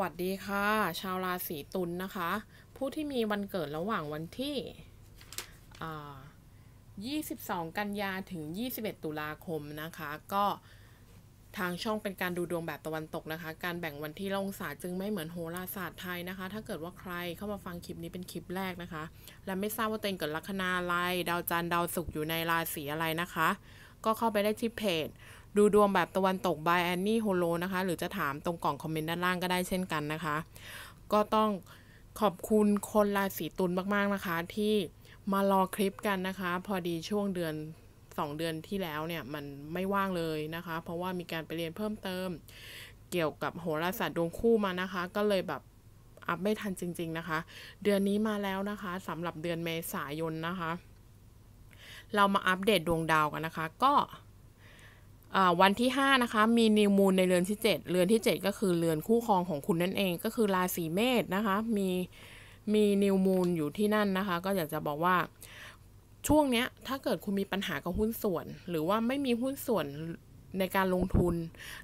วัสดีค่ะ ชาวราศีตุลนนะคะ ผู้ที่มีวันเกิดระหว่างวันที่ 22 กันยาถึง 21 ตุลาคมนะคะ ก็ทางช่องเป็นการดูดวงแบบตะวันตกนะคะ การแบ่งวันที่ลงศาสตร์จึงไม่เหมือนโหราศาสตร์ไทยนะคะ ถ้าเกิดว่าใครเข้ามาฟังคลิปนี้เป็นคลิปแรกนะคะ และไม่ทราบว่าตัวเองเกิดลัคนาอะไร ดาวจันทร์ดาวศุกร์อยู่ในราศีอะไรนะคะ ก็เข้าไปได้ที่เพจ ดูดวงแบบตะวันตก by Annie Holo นะคะ หรือจะถามตรงกล่องคอมเมนต์ด้านล่างก็ได้เช่นกันนะคะ ก็ต้องขอบคุณคนราศีตุลมากๆนะคะ ที่มารอคลิปกันนะคะ พอดีช่วงเดือน2เดือนที่แล้วเนี่ยมันไม่ว่างเลยนะคะ เพราะว่ามีการไปเรียนเพิ่มเติม เกี่ยวกับโหราศาสตร์ดวงคู่มานะคะ ก็เลยแบบอัพไม่ทันจริง ๆนะคะ เดือนนี้มาแล้วนะคะสำหรับเดือนเมษายนนะคะ เรามาอัปเดตดวงดาวกันนะคะ ก็ วันที่ 5 นะคะ มีนิวมูนในเรือนที่ 7 เรือนที่ 7 ก็คือเรือนคู่ครองของคุณนั่นเองก็คือราศีเมษนะคะ มีมีนิวมูนอยู่ที่นั่นนะคะ ก็อยากจะบอกว่าช่วงเนี้ยถ้าเกิดคุณมีปัญหากับหุ้นส่วน หรือว่าไม่มีหุ้นส่วนในการลงทุน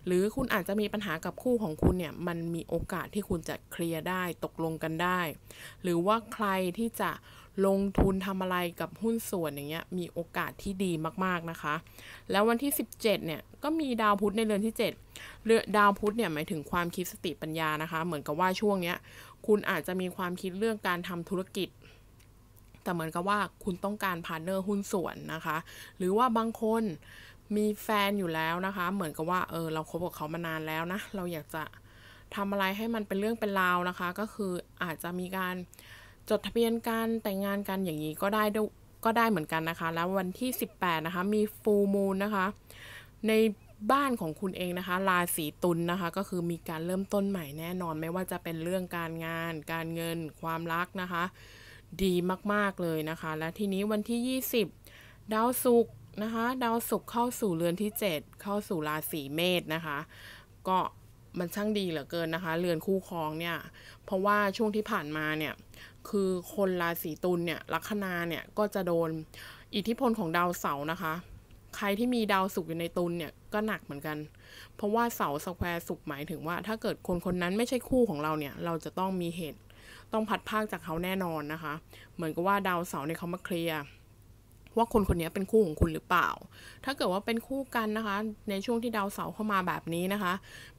หรือคุณอาจจะมีปัญหากับคู่ของคุณเนี่ยมันมีโอกาสที่คุณจะเคลียร์ได้ตกลงกันได้ หรือว่าใครที่จะ ลงทุนทำอะไรกับหุ้นส่วนอย่างเงี้ยมีโอกาสที่ดีมากๆนะคะ แล้ววันที่ 17เนี่ยก็มีดาวพุธในเรือนที่7เรือดาวพุธเนี่ยหมายถึงความคิดสติปัญญานะคะ เหมือนกับว่าช่วงเนี้ยคุณอาจจะมีความคิดเรื่องการทำธุรกิจแต่เหมือนกับว่าคุณต้องการพาร์เนอร์หุ้นส่วนนะคะ หรือว่าบางคนมีแฟนอยู่แล้วนะคะ เหมือนกับว่าเออเราคบกับเขามานานแล้วนะ เราอยากจะทำอะไรให้มันเป็นเรื่องเป็นราวนะคะ ก็คืออาจจะมีการ จดทะเบียนการแต่งงานกันอย่างนี้ก็ได้ก็ได้เหมือนกันนะคะ แล้ววันที่ 18 นะคะ มีฟูมูลนะคะ ในบ้านของคุณเองนะคะ ราศีตุลนนะคะ ก็คือมีการเริ่มต้นใหม่แน่นอน ไม่ว่าจะเป็นเรื่องการงาน การเงิน ความรักนะคะ ดีมากๆเลยนะคะ และทีนี้วันที่ 20 ดาวศุกร์นะคะ ดาวศุกร์เข้าสู่เรือนที่ 7 เข้าสู่ราศีเมษนะคะ ก็มันช่างดีเหลือเกินนะคะ เรือนคู่ครองเนี่ย เพราะว่าช่วงที่ผ่านมาเนี่ย คือคนราศีตุลเนี่ยลัคนาเนี่ยก็จะโดนอิทธิพลของดาวเสาร์นะคะ ใครที่มีดาวศุกร์อยู่ในตุลเนี่ยก็หนักเหมือนกัน เพราะว่าเสาสแควร์ศุกร์หมายถึงว่า ถ้าเกิดคนคนนั้นไม่ใช่คู่ของเราเนี่ย เราจะต้องมีเหตุต้องพัดภาคจากเขาแน่นอนนะคะ เหมือนกับว่าดาวเสาร์เนี่ยเขามาเคลียร์ ว่าคนคนนี้เป็นคู่ของคุณหรือเปล่า ถ้าเกิดว่าเป็นคู่กันนะคะ ในช่วงที่ดาวเสาร์เข้ามาแบบนี้นะคะ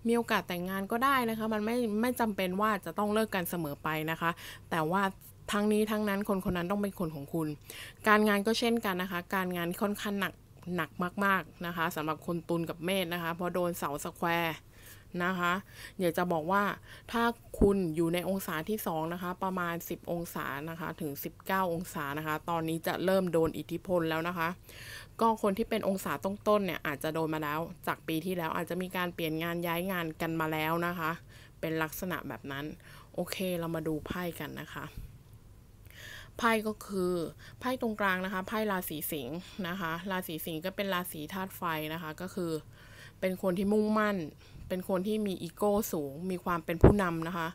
มีโอกาสแต่งงานก็ได้นะคะ มันไม่ไม่จำเป็นว่าจะต้องเลิกกันเสมอไปนะคะ แต่ว่าทั้งนี้ทั้งนั้นคนคนนั้นต้องเป็นคนของคุณ การงานก็เช่นกันนะคะ การงานค่อนข้างหนักหนักมาก ๆนะคะสำหรับคนตุลกับเมษนะคะเพราะโดนเสาสแควร์ นะคะ อยากจะบอกว่าถ้าคุณอยู่ในองศาที่ 2 นะคะ ประมาณ 10 องศานะคะ ถึง 19 องศานะคะ ตอนนี้จะเริ่มโดนอิทธิพลแล้วนะคะ ก็คนที่เป็นองศาต้นๆเนี่ยอาจจะโดนมาแล้ว จากปีที่แล้วอาจจะมีการเปลี่ยนงานย้ายงานกันมาแล้วนะคะ เป็นลักษณะแบบนั้น โอเคเรามาดูไพ่กันนะคะไพ่ก็คือไพ่ตรงกลางนะคะไพ่ราศีสิงห์นะคะ ราศีสิงห์ก็เป็นราศีธาตุไฟนะคะ ก็คือ เป็นคนที่มุ่งมั่น เป็นคนที่มีอีโก้สูง มีความเป็นผู้นำนะคะ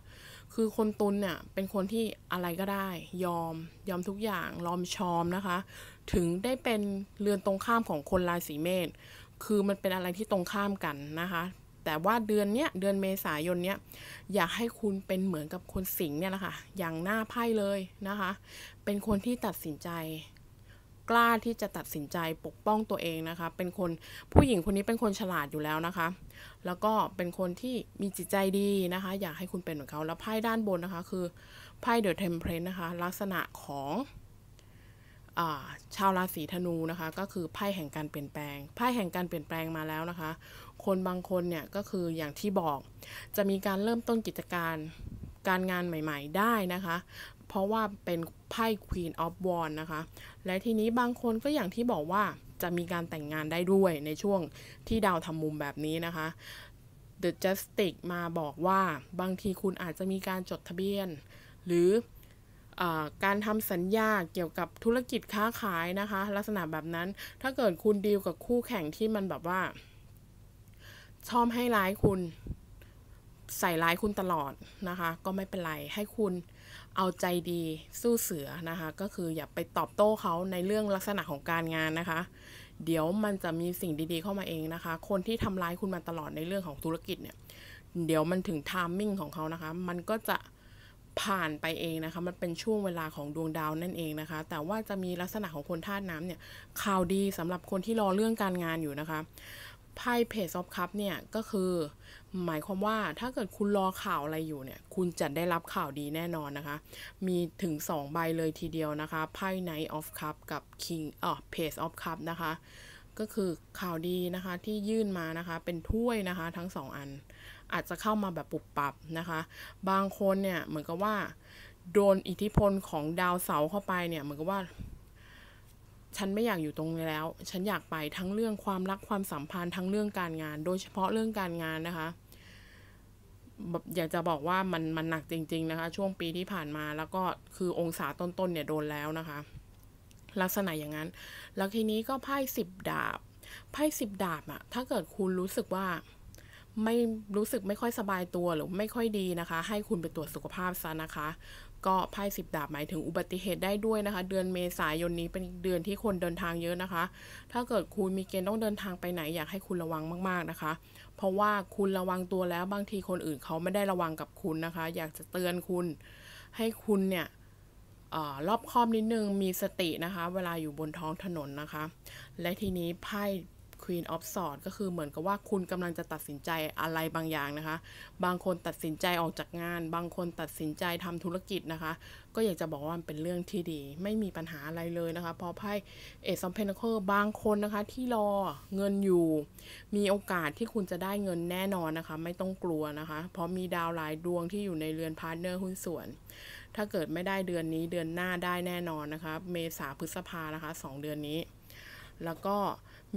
คือคนตุลเนี่ยเป็นคนที่อะไรก็ได้ ยอม ยอมทุกอย่างรอมชอมนะคะ ถึงได้เป็นเรือนตรงข้ามของคนราศีเมษ คือมันเป็นอะไรที่ตรงข้ามกันนะคะแต่ว่าเดือนเนี้ยเดือนเมษายนเนี้ยอยากให้คุณเป็นเหมือนกับคนสิงห์เนี่ยแหละค่ะอย่างหน้าไพ่เลยนะคะ เป็นคนที่ตัดสินใจ กล้าที่จะตัดสินใจปกป้องตัวเองนะคะ เป็นคนผู้หญิงคนนี้เป็นคนฉลาดอยู่แล้วนะคะ แล้วก็เป็นคนที่มีจิตใจดีนะคะ อยากให้คุณเป็นเหมือนเขา แล้วไพ่ด้านบนนะคะ คือไพ่เดอะเทมเพลนนะคะ ลักษณะของาชาวราศีธนูนะคะ ก็คือไพ่แห่งการเปลี่ยนแปลงไพ่แห่งการเปลี่ยนแปลงมาแล้วนะคะ คนบางคนเนี่ยก็คืออย่างที่บอกจะมีการเริ่มต้นกิจการการงานใหม่ ๆ ได้นะคะ เพราะว่าเป็นไพ่ Queen of w a n d นะคะ และทีนี้บางคนก็อย่างที่บอกว่าจะมีการแต่งงานได้ด้วยในช่วงที่ดาวทำมุมแบบนี้นะคะ The Justice มาบอกว่าบางทีคุณอาจจะมีการจดทะเบียน หรืออการทำสัญญาเกี่ยวกับธุรกิจค้าขายนะคะ ลักษณะแบบนั้นถ้าเกิดคุณดีลกับคู่แข่งที่มันแบบว่า ชอบให้ร้ายคุณใส่ร้ายคุณตลอดนะคะ ก็ไม่เป็นไรให้คุณ เอาใจดีสู้เสือนะคะ ก็คืออย่าไปตอบโต้เขาในเรื่องลักษณะของการงานนะคะ เดี๋ยวมันจะมีสิ่งดีๆเข้ามาเองนะคะ คนที่ทำร้ายคุณมาตลอดในเรื่องของธุรกิจเนี่ย เดี๋ยวมันถึงไทามมิ่งของเขานะคะ มันก็จะผ่านไปเองนะคะ มันเป็นช่วงเวลาของดวงดาวนั่นเองนะคะ แต่ว่าจะมีลักษณะของคนธาตุน้ำเนี่ยข่าวดีสำหรับคนที่รอเรื่องการงานอยู่นะคะ ไพ่เพจออฟคัพเนี่ยก็คือ หมายความว่าถ้าเกิดคุณรอข่าวอะไรอยู่เนี่ย คุณจะได้รับข่าวดีแน่นอนนะคะ มีถึง 2 ใบเลยทีเดียวนะคะ ไพ่ Knight of Cup กับ King อ่อ Page of Cup นะคะ ก็คือข่าวดีนะคะที่ยื่นมานะคะ เป็นถ้วยนะคะทั้งสองอัน อาจจะเข้ามาแบบปุบปับนะคะ บางคนเนี่ยเหมือนกับว่า โดนอิทธิพลของดาวเสาเข้าไปเนี่ยเหมือนกับว่า ฉันไม่อยากอยู่ตรงนี้แล้ว ฉันอยากไปทั้งเรื่องความรักความสัมพันธ์ทั้งเรื่องการงาน โดยเฉพาะเรื่องการงานนะคะแบบอยากจะบอกว่ามันมันหนักจริง ๆนะคะ ช่วงปีที่ผ่านมาแล้วก็คือองศาต้นๆเนี่ยโดนแล้วนะคะ ลักษณะอย่างนั้น แล้วทีนี้ก็ไพ่สิบดาบไพ่สิบดาบอะถ้าเกิดคุณรู้สึกว่าไม่รู้สึกไม่ค่อยสบายตัวหรือไม่ค่อยดีนะคะ ให้คุณไปตรวจสุขภาพซะนะคะ ก็ไพ่สิบดาบหมายถึงอุบัติเหตุได้ด้วยนะคะ เดือนเมษายนนี้เป็นเดือนที่คนเดินทางเยอะนะคะ ถ้าเกิดคุณมีเกณฑ์ต้องเดินทางไปไหนอยากให้คุณระวังมากๆนะคะ เพราะว่าคุณระวังตัวแล้วบางทีคนอื่นเขาไม่ได้ระวังกับคุณนะคะ อยากจะเตือนคุณ ให้คุณเนี่ยอรอบคอบนิดนึงมีสตินะคะ เวลาอยู่บนท้องถนนนะคะ และทีนี้ไพ่ Queen of Swords ก็คือเหมือนกับว่าคุณกำลังจะตัดสินใจอะไรบางอย่างนะคะ บางคนตัดสินใจออกจากงาน บางคนตัดสินใจทำธุรกิจนะคะ ก็อยากจะบอกว่ามันเป็นเรื่องที่ดี ไม่มีปัญหาอะไรเลยนะคะเพราะไพ่ Ace of Pentacles บางคนนะคะที่รอเงินอยู่ มีโอกาสที่คุณจะได้เงินแน่นอนนะคะ ไม่ต้องกลัวนะคะ เพราะมีดาวหลายดวงที่อยู่ในเรือนพาร์ทเนอร์หุ้นส่วน ถ้าเกิดไม่ได้เดือนนี้เดือนหน้าได้แน่นอนนะคะ เมษาพฤษภานะคะ 2 เดือนนี้ แล้วก็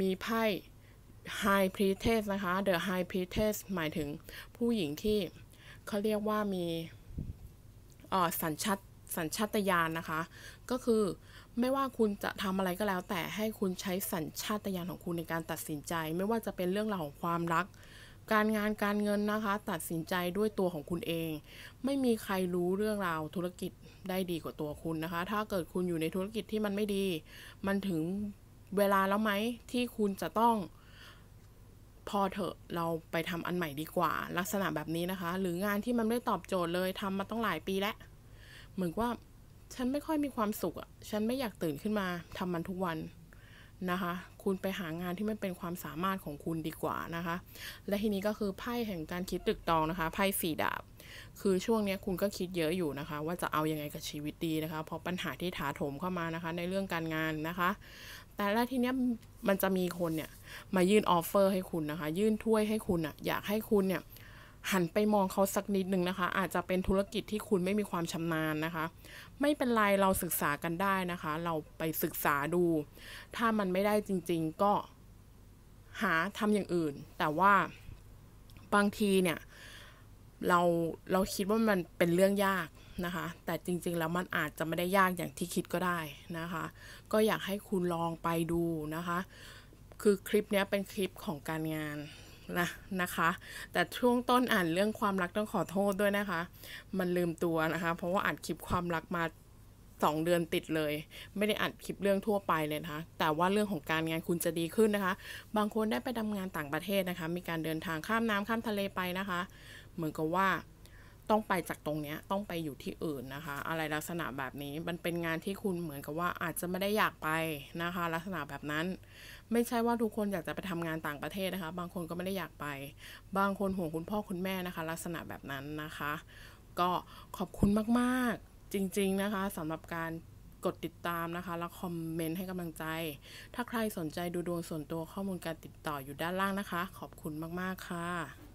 มีไพ่ High Priestess นะคะ The High Priestess หมายถึงผู้หญิงที่เขาเรียกว่ามีสัญชาตสัญชาตญาณนะคะ ก็คือไม่ว่าคุณจะทำอะไรก็แล้ว แต่ให้คุณใช้สัญชาตญาณของคุณในการตัดสินใจ ไม่ว่าจะเป็นเรื่องราวของความรัก การงานการเงินนะคะ ตัดสินใจด้วยตัวของคุณเอง ไม่มีใครรู้เรื่องราวธุรกิจได้ดีกว่าตัวคุณนะคะ ถ้าเกิดคุณอยู่ในธุรกิจที่มันไม่ดี มันถึง เวลาแล้วไหมที่คุณจะต้องพอเถอะเราไปทำอันใหม่ดีกว่า ลักษณะแบบนี้นะคะ หรืองานที่มันไม่ตอบโจทย์เลยทำมาต้องหลายปีแล้ว เหมือนว่าฉันไม่ค่อยมีความสุขอะ่ะฉันไม่อยากตื่นขึ้นมาทำมันทุกวันนะคะ คุณไปหางานที่มันเป็นความสามารถของคุณดีกว่านะคะ และทีนี้ก็คือไพ่แห่งการคิดตึกตองนะคะไพ่สี่ดาบ คือช่วงนี้คุณก็คิดเยอะอยู่นะคะ ว่าจะเอาอยัางไงกับชีวิตดีนะคะเพราะปัญหาที่ถาโถมเข้ามานะคะ ในเรื่องการงานนะคะ แต่ละทีเนี้ยมันจะมีคนเนี่ยมายื่นออฟเฟอร์ให้คุณนะคะ ยื่นถ้วยให้คุณอะอยากให้คุณเนี่ยหันไปมองเขาสักนิดหนึ่งนะคะ อาจจะเป็นธุรกิจที่คุณไม่มีความชำนาญนะคะ ไม่เป็นไรเราศึกษากันได้นะคะ เราไปศึกษาดู ถ้ามันไม่ได้จริง ๆ ก็หาทำอย่างอื่น แต่ว่าบางทีเนี่ย เราเราคิดว่ามันเป็นเรื่องยากนะคะ แต่จริงๆแล้วมันอาจจะไม่ได้ยากอย่างที่คิดก็ได้นะคะ ก็อยากให้คุณลองไปดูนะคะ คือคลิปนี้เป็นคลิปของการงานนะนะคะ แต่ช่วงต้นอ่านเรื่องความรักต้องขอโทษด้วยนะคะ มันลืมตัวนะคะ เพราะว่าอ่านคลิปความรักมาสองเดือนติดเลย ไม่ได้อัดคลิปเรื่องทั่วไปเลยนะคะ แต่ว่าเรื่องของการงานคุณจะดีขึ้นนะคะ บางคนได้ไปทำงานต่างประเทศนะคะ มีการเดินทางข้ามน้ำข้ามทะเลไปนะคะ เหมือนกับว่าต้องไปจากตรงนี้ต้องไปอยู่ที่อื่นนะคะ อะไรลักษณะแบบนี้มันเป็นงานที่คุณเหมือนกับว่าอาจจะไม่ได้อยากไปนะคะ ลักษณะแบบนั้น ไม่ใช่ว่าทุกคนอยากจะไปทำงานต่างประเทศนะคะ บางคนก็ไม่ได้อยากไป บางคนห่วงคุณพ่อคุณแม่นะคะ ลักษณะแบบนั้นนะคะ ก็ขอบคุณมากๆจริง ๆนะคะสำหรับการกดติดตามนะคะ แล้วคอมเมนต์ให้กำลังใจ ถ้าใครสนใจดูดวงส่วนตัวข้อมูลการติดต่ออยู่ด้านล่างนะคะ ขอบคุณมาก ๆ ค่ะ